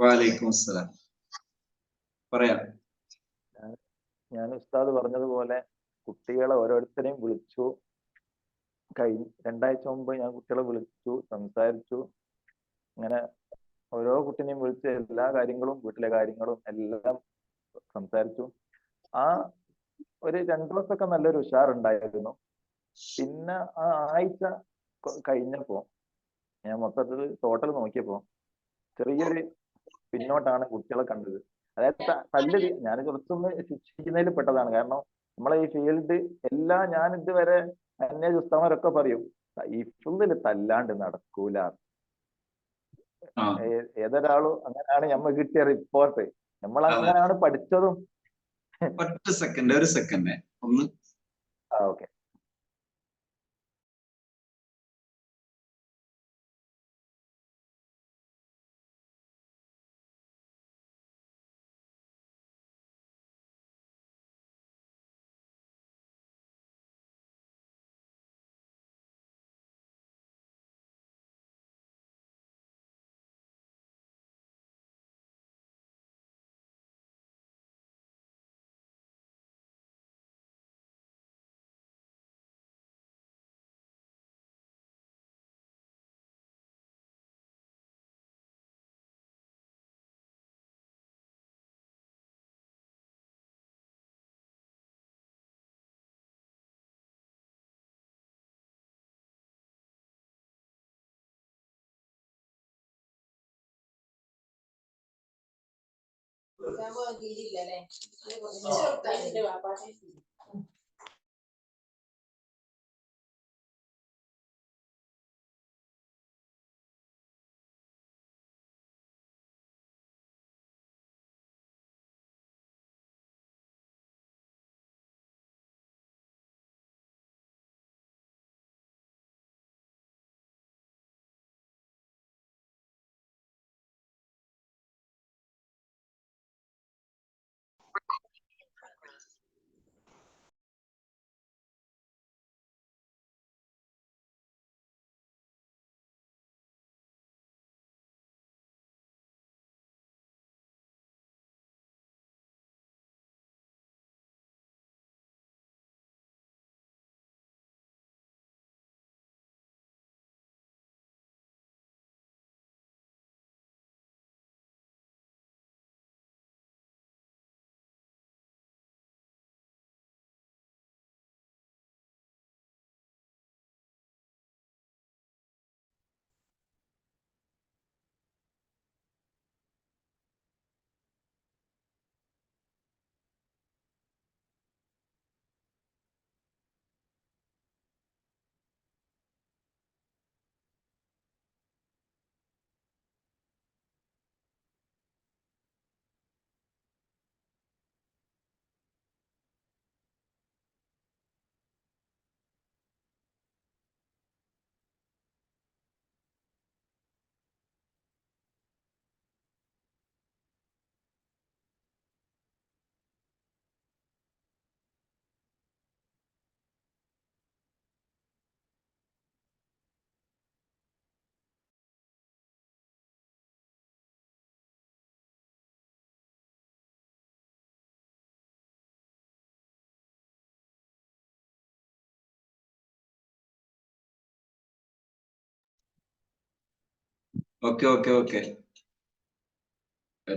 വാലൈക്കും അസ്സലാം. പറയാം. ഞാൻ ഉസ്താദ് പറഞ്ഞതുപോലെ കുട്ടികളെ ഓരോരുത്തരെയും വിളിച്ചു. കൈ രണ്ടാഴ്ച മുമ്പ് ഞാൻ കുട്ടികളെ വിളിച്ചു സംസാരിച്ചു. അങ്ങനെ ഓരോ കുട്ടിനെയും വിളിച്ച് എല്ലാ കാര്യങ്ങളും വീട്ടിലെ കാര്യങ്ങളും എല്ലാം സംസാരിച്ചു. ആ ഒരു രണ്ടു ദിവസമൊക്കെ നല്ലൊരു ഉഷാറുണ്ടായിരുന്നു. പിന്നെ ആ ആഴ്ച കഴിഞ്ഞപ്പോ ഞാൻ മൊത്തത്തിൽ ടോട്ടൽ നോക്കിയപ്പോ ചെറിയൊരു പിന്നോട്ടാണ് കുട്ടികളെ കണ്ടത്. അതായത് തല്ല് ഞാൻ കുറച്ചൊന്ന് ശിക്ഷിക്കുന്നതിൽ പെട്ടതാണ്. കാരണം നമ്മളെ ഈ ഫീൽഡ് എല്ലാ ഞാൻ ഇതുവരെ അന്യ ഉസ്താമാരൊക്കെ പറയും ഈ ഫുള്ളിൽ തല്ലാണ്ട് നടക്കൂല. ഏതൊരാളും അങ്ങനെയാണ് നമ്മ കിട്ടിയ റിപ്പോർട്ട് നമ്മൾ അങ്ങനെയാണ് പഠിച്ചതും. ഒറ്റ സെക്കൻഡ് ഒരു സെക്കൻഡ് ഒന്ന്. ആ ഓക്കെ. ഉള്ളത് ഓക്കെ ഓക്കെ ഓക്കെ